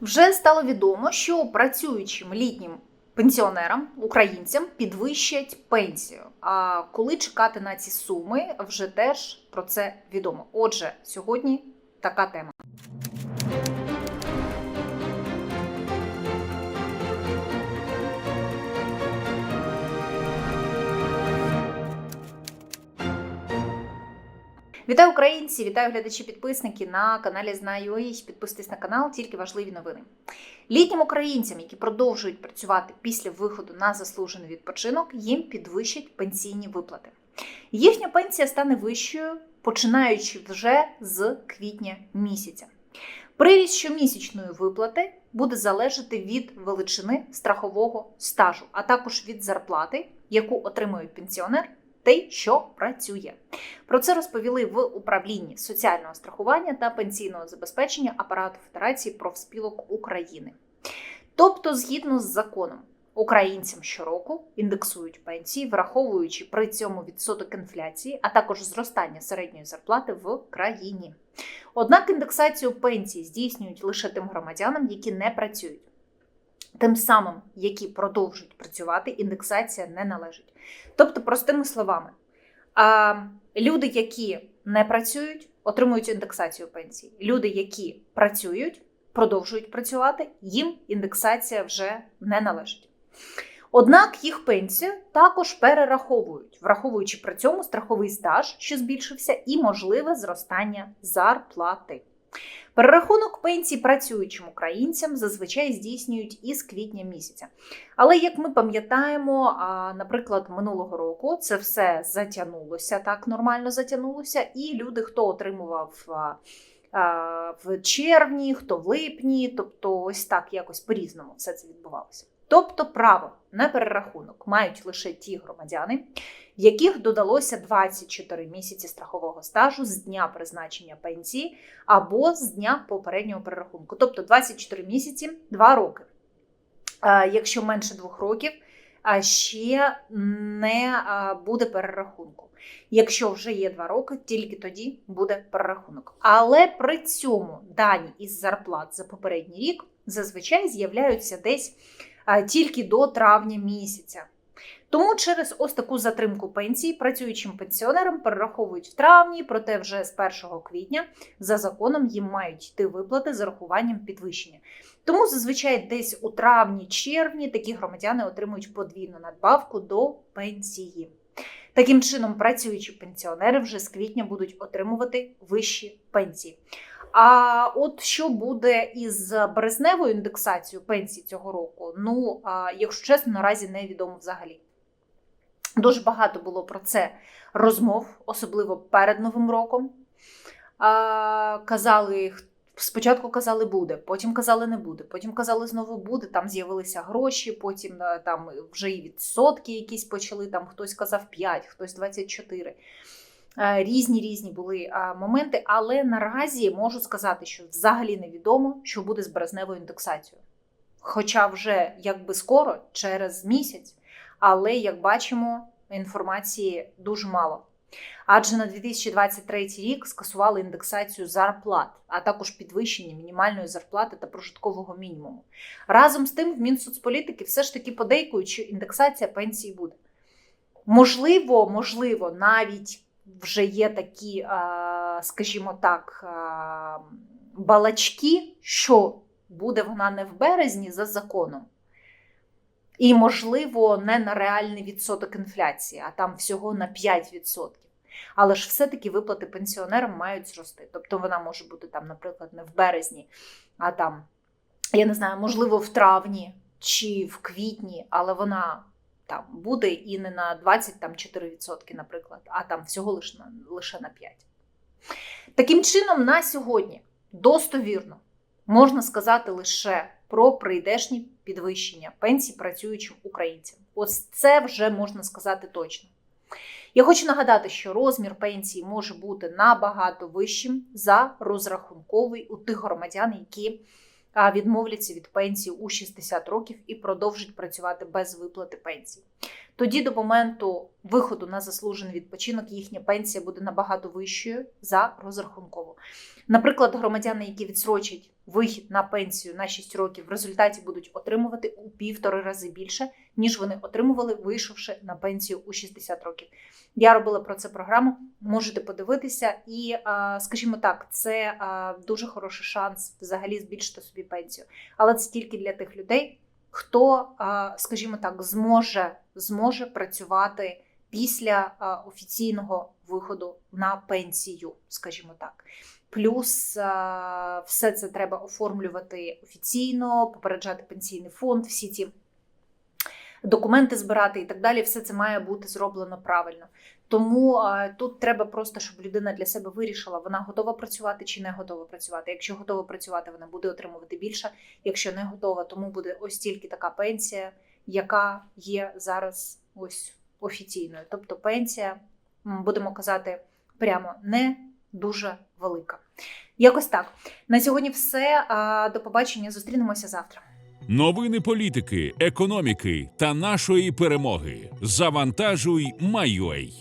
Вже стало відомо, що працюючим літнім пенсіонерам, українцям підвищать пенсію. А коли чекати на ці суми, вже теж про це відомо. Отже, сьогодні така тема. Вітаю українці! Вітаю глядачі-підписники на каналі Знаю.ua. Підписуйтесь на канал, тільки важливі новини. Літнім українцям, які продовжують працювати після виходу на заслужений відпочинок, їм підвищать пенсійні виплати. Їхня пенсія стане вищою, починаючи вже з квітня місяця. Приріст щомісячної виплати буде залежати від величини страхового стажу, а також від зарплати, яку отримує пенсіонер, той, що працює. Про це розповіли в управлінні соціального страхування та пенсійного забезпечення апарату Федерації профспілок України. Тобто, згідно з законом, українцям щороку індексують пенсії, враховуючи при цьому відсоток інфляції, а також зростання середньої зарплати в країні. Однак індексацію пенсій здійснюють лише тим громадянам, які не працюють. Тим самим, які продовжують працювати, індексація не належить. Тобто, простими словами, люди, які не працюють, отримують індексацію пенсій. Люди, які працюють, продовжують працювати, їм індексація вже не належить. Однак їх пенсію також перераховують, враховуючи при цьому страховий стаж, що збільшився, і можливе зростання зарплати. Перерахунок пенсій працюючим українцям зазвичай здійснюють із квітня місяця. Але як ми пам'ятаємо, наприклад, минулого року це все затягнулося, так нормально затягнулося, і люди, хто отримував в червні, хто в липні, тобто ось так якось по-різному все це відбувалося. Тобто право на перерахунок мають лише ті громадяни, в яких додалося 24 місяці страхового стажу з дня призначення пенсії або з дня попереднього перерахунку. Тобто 24 місяці 2 роки. Якщо менше 2 років, ще не буде перерахунку. Якщо вже є 2 роки, тільки тоді буде перерахунок. Але при цьому дані із зарплат за попередній рік зазвичай з'являються десь тільки до травня місяця. Тому через ось таку затримку пенсії працюючим пенсіонерам перераховують в травні, проте вже з 1 квітня за законом їм мають йти виплати з урахуванням підвищення. Тому зазвичай десь у травні-червні такі громадяни отримують подвійну надбавку до пенсії. Таким чином, працюючі пенсіонери вже з квітня будуть отримувати вищі пенсії. А от що буде із березневою індексацією пенсій цього року? Ну, якщо чесно, наразі невідомо взагалі. Дуже багато було про це розмов, особливо перед Новим роком. Казали, спочатку казали буде, потім казали не буде, потім казали знову буде. Там з'явилися гроші, потім е, там вже і відсотки якісь почали. Там хтось казав 5, хтось 24. Е, Різні різні були е, моменти, але наразі можу сказати, що взагалі невідомо, що буде з березневою індексацією. Хоча вже якби скоро, через місяць, але як бачимо, інформації дуже мало. Адже на 2023 рік скасували індексацію зарплат, а також підвищення мінімальної зарплати та прожиткового мінімуму. Разом з тим, в Мінсоцполітики все ж таки подейкують, що індексація пенсії буде. Можливо, можливо, навіть вже є такі, е, скажімо так, е, балачки, що буде вона не в березні за законом. І, можливо, не на реальний відсоток інфляції, а там всього на 5%. Але ж все-таки виплати пенсіонерам мають зрости. Тобто вона може бути там, наприклад, не в березні, а там, я не знаю, можливо, в травні чи в квітні, але вона там буде і не на 24%, наприклад, а там всього лише на, лише на 5%. Таким чином, на сьогодні достовірно можна сказати лише про прийдешні підвищення пенсій працюючим українцям. Ось це вже можна сказати точно. Я хочу нагадати, що розмір пенсії може бути набагато вищим за розрахунковий у тих громадян, які відмовляться від пенсії у 60 років і продовжать працювати без виплати пенсії. Тоді до моменту виходу на заслужений відпочинок їхня пенсія буде набагато вищою за розрахункову. Наприклад, громадяни, які відсрочать вихід на пенсію на 6 років, в результаті будуть отримувати у півтори рази більше, ніж вони отримували, вийшовши на пенсію у 60 років. Я робила про це програму, можете подивитися, і, скажімо так, це дуже хороший шанс взагалі збільшити собі пенсію. Але це тільки для тих людей, хто, скажімо так, зможе, зможе працювати після офіційного виходу на пенсію, скажімо так. Плюс все це треба оформлювати офіційно, попереджати пенсійний фонд, всі ці документи збирати і так далі. Все це має бути зроблено правильно. Тому тут треба просто, щоб людина для себе вирішила, вона готова працювати чи не готова працювати. Якщо готова працювати, вона буде отримувати більше. Якщо не готова, тому буде ось тільки така пенсія, яка є зараз ось офіційною. Тобто пенсія, будемо казати, прямо не дуже велика. Якось так. На сьогодні все. До побачення. Зустрінемося завтра. Новини політики, економіки та нашої перемоги. Завантажуй, Майой.